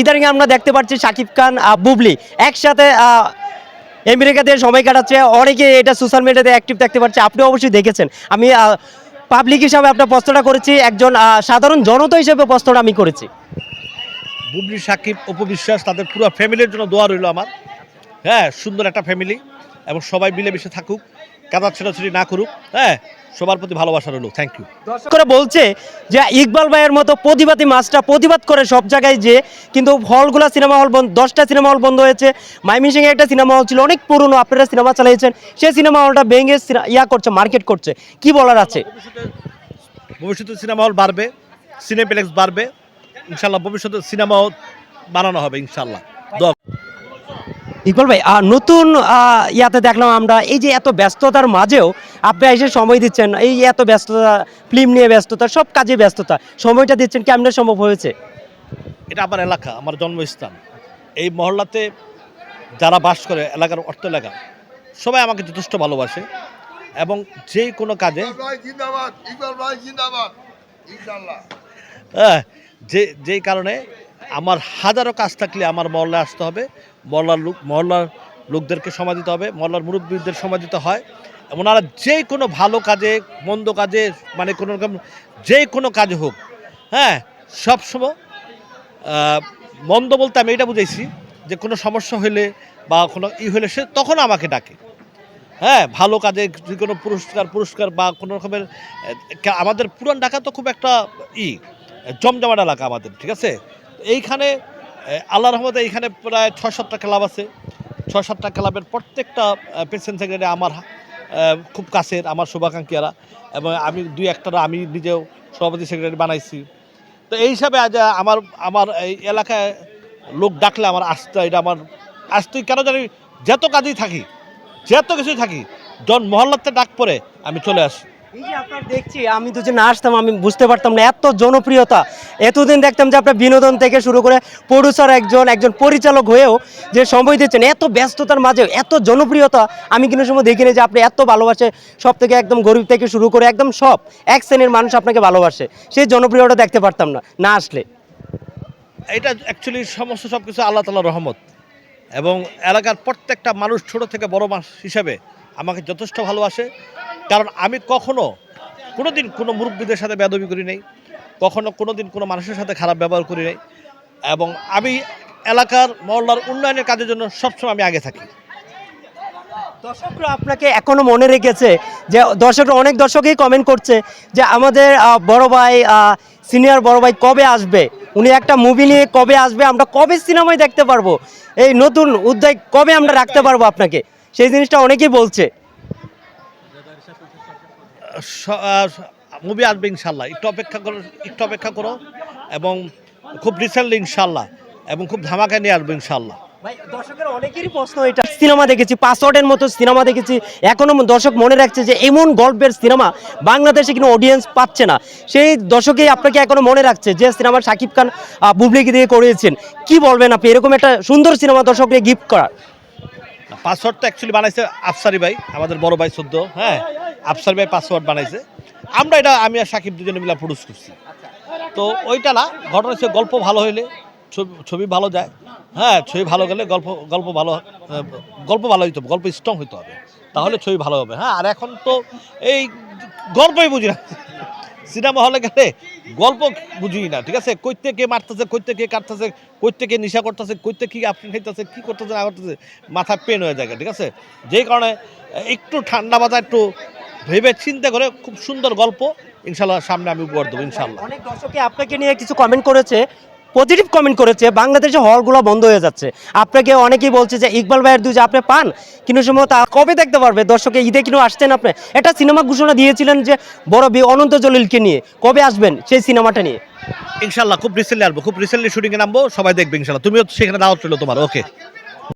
ইদানিং আমরা দেখতে পাচ্ছি শাকিব খান বুবলি একসাথে আমেরিকাতে সময় কাটাচ্ছে। অনেকে এটা সোশ্যাল মিডিয়াতে অ্যাক্টিভ দেখতে পাচ্ছে আপনি অবশ্যই দেখেছেন। আমি পাবলিক হিসাবে আপনার প্রশ্নটা করেছি, একজন সাধারণ জনতা হিসেবে প্রশ্নটা আমি করেছি। বুবলি সাকিব অপবিশ্বাস, তাদের পুরো ফ্যামিলির জন্য দোয়া রইল আমার। হ্যাঁ সুন্দর একটা ফ্যামিলি এবং সবাই মিলেমিশে থাকুক। কাদা ছেড়াছড়ি না করুক হ্যাঁ সবার প্রতি ভালোবাসা রইল থ্যাংক ইউ করে বলছে যে ইকবাল ভাইয়ের মতো প্রতিবাদী মাছটা প্রতিবাদ করে সব জায়গায় যে কিন্তু হলগুলো সিনেমা হল বন্ধ দশটা সিনেমা হল বন্ধ হয়েছে মাইমিসিংয়ে একটা সিনেমা হল ছিল অনেক পুরনো আপনারা সিনেমা চালিয়েছেন সেই সিনেমা হলটা ভেঙে ইয়া করছে মার্কেট করছে। কি বলার আছে? ভবিষ্যতে সিনেমা হল বাড়বে সিনেপ্লেক্স বাড়বে ইনশাল্লাহ ভবিষ্যতে সিনেমা হল বানানো হবে ইনশাল্লাহ। ইকবাল ভাই নতুন ইয়াতে দেখলাম আমরা এই যে এত ব্যস্ততার মাঝেও আপনি এসে সময় দিচ্ছেন এই এত ব্যস্ততা ফিল্ম নিয়ে ব্যস্ততা সব কাজে ব্যস্ততা সময়টা দিচ্ছেন কেমনে সম্ভব হয়েছে? এটা আমার এলাকা আমার জন্মস্থান। এই মহল্লাতে যারা বাস করে এলাকার অর্থ এলাকা সবাই আমাকে যথেষ্ট ভালোবাসে এবং যে কোনো কাজে ইকবাল ভাই জিন্দাবাদ ইকবাল ভাই জিন্দাবাদ ইনশাল্লাহ হ্যাঁ যে যেই কারণে আমার হাজারো কাজ থাকলে আমার মহল্লায় আসতে হবে। মহল্লার লোক মহল্লার লোকদেরকে সময় দিতে হবে। মহল্লার মুরব্বীদের সময় দিতে হয়। ওনারা যে কোনো ভালো কাজে, মন্দ কাজে মানে কোনো রকম যে কোনো কাজে হোক হ্যাঁ সবসময় মন্দ বলতে আমি এটা বুঝাইছি যে কোনো সমস্যা হলে বা কোনো ই হলে সে তখন আমাকে ডাকে। হ্যাঁ ভালো কাজে যে কোনো পুরস্কার পুরস্কার বা কোনো রকমের আমাদের পুরান ঢাকা তো খুব একটা ই, জমজমাট এলাকা আমাদের, ঠিক আছে? এইখানে আল্লাহ রহমতে এইখানে প্রায় ছয় সাতটা ক্লাব আছে। ছয় সাতটা ক্লাবের প্রত্যেকটা প্রেসিডেন্ট সেক্রেটারি আমার খুব কাছের, আমার শুভাকাঙ্ক্ষীরা। এবং আমি দুই একটা আমি নিজেও সভাপতি সেক্রেটারি বানাইছি। তো এই হিসাবে আজ আমার আমার এই এলাকায় লোক ডাকলে আমার আসতে এটা আমার আসতেই কেন জানি, যত কাজেই থাকি, যত কিছুই থাকি, জন মহল্লাতে ডাক পরে আমি চলে আসি। এই যে আপনার দেখছি, আমি তো যে না আসতাম, আমি বুঝতে পারতাম না, এত জনপ্রিয়তা। এতদিন দেখতাম যে আপনার বিনোদন থেকে শুরু করে প্রডিউসার একজন একজন পরিচালক হয়েও যে সময় দিচ্ছেন, এত ব্যস্ততার মাঝে এত জনপ্রিয়তা, আমি কিন্তু সময় দেখিনি যে আপনি এত ভালোবাসে সব থেকে একদম গরিব থেকে শুরু করে একদম সব, এক শ্রেণির মানুষ আপনাকে ভালোবাসে। সেই জনপ্রিয়তা দেখতে পারতাম না না আসলে। এটা অ্যাকচুয়ালি সমস্ত সব কিছু আল্লাহ তালার রহমত। এবং এলাকার প্রত্যেকটা মানুষ ছোট থেকে বড় মানুষ হিসাবে আমাকে যথেষ্ট ভালোবাসে। কারণ আমি কখনো কোনো দিন কোনো মুরব্বীদের সাথে বেদবি করি নাই, কখনো কোনো দিন কোনো মানুষের সাথে খারাপ ব্যবহার করি নাই এবং আমি এলাকার, মহল্লার উন্নয়নের কাজের জন্য সবসময় আমি আগে থাকি। দর্শকরা আপনাকে এখনও মনে রেখেছে যে দর্শকরা, অনেক দর্শকেই কমেন্ট করছে যে আমাদের বড় ভাই সিনিয়র বড় ভাই কবে আসবে? উনি একটা মুভি নিয়ে কবে আসবে? আমরা কবে সিনেমায় দেখতে পারব? এই নতুন উদ্যোগ কবে আমরা রাখতে পারব আপনাকে? সেই জিনিসটা অনেকেই বলছে। মুভি আসবে ইনশাল্লাহ একটু অপেক্ষা করো, একটু অপেক্ষা করো এবং খুব রিসেন্টলি ইনশাল্লাহ এবং খুব ধামাকা নিয়ে আসবে ইনশাল্লাহ সিনেমা মতো সিনেমা দেখেছি। দর্শক মনে রাখছে যে এমন গল্পের সিনেমা বাংলাদেশে কিন্তু অডিয়েন্স পাচ্ছে না। সেই আপনাকে মনে রাখছে যে সিনেমা শাকিব খান বুবলিকে দিয়ে করিয়েছেন। কি বলবেন আপনি? এরকম একটা সুন্দর সিনেমা দর্শককে গিফট করা পাসওয়ার্ডটা অ্যাকচুয়ালি বানাইছে আফসারি ভাই, আমাদের বড় ভাই সদ্য হ্যাঁ? আফসারি ভাই পাসওয়ার্ড বানাইছে। আমরা এটা, আমি আর সাকিব দুজনে মিলে প্রডিউস করছি। তো ওইটা না, ঘটনা হচ্ছে গল্প ভালো হইলে ছবি ছবি ভালো যায়। হ্যাঁ ছবি ভালো গেলে গল্প গল্প ভালো গল্প ভালো হইতে হবে, গল্প স্ট্রং হইতে হবে। তাহলে ছবি ভালো হবে হ্যাঁ? আর এখন তো এই গল্পই বুঝি না। সিনেমা হলে গেলে গল্প বুঝি না, ঠিক আছে? কইতে কে মারতেছে, কইতে কে কাটতেছে, কইতে কে নিশা করতেছে, কইতে কি আপনি খাইতেছে, কি করতেছে, না করতেছে, মাথা পেন হয়ে যায়, ঠিক আছে? যেই কারণে, একটু ঠান্ডা মাথা একটু ভেবে চিন্তা করে খুব সুন্দর গল্প, ইনশাল্লাহ সামনে আমি উপহার দেবো, ইনশাল্লাহ। অনেক দর্শকে আপনাকে নিয়ে কিছু কমেন্ট করেছে। পজিটিভ কমেন্ট করেছে বাংলাদেশে হলগুলো বন্ধ হয়ে যাচ্ছে। আপনাকে অনেকেই বলছে যে, ইকবাল ভাইয়ের যে আপনি পান কিন্তু সময় তা কবে দেখতে পারবে? দর্শকে ঈদে কিন্তু আসছেন আপনি? একটা সিনেমা ঘোষণা দিয়েছিলেন যে, বড় বি অনন্ত জলিলকে নিয়ে। কবে আসবেন সেই সিনেমাটা নিয়ে? ইনশাল্লাহ খুব রিসেন্টলি আসব, খুব রিসেন্টলি শুটিংয়ে নামবো, সবাই দেখবে ইনশাল্লাহ তুমিও সেখানে দাওয়াত ছিল তোমার ওকে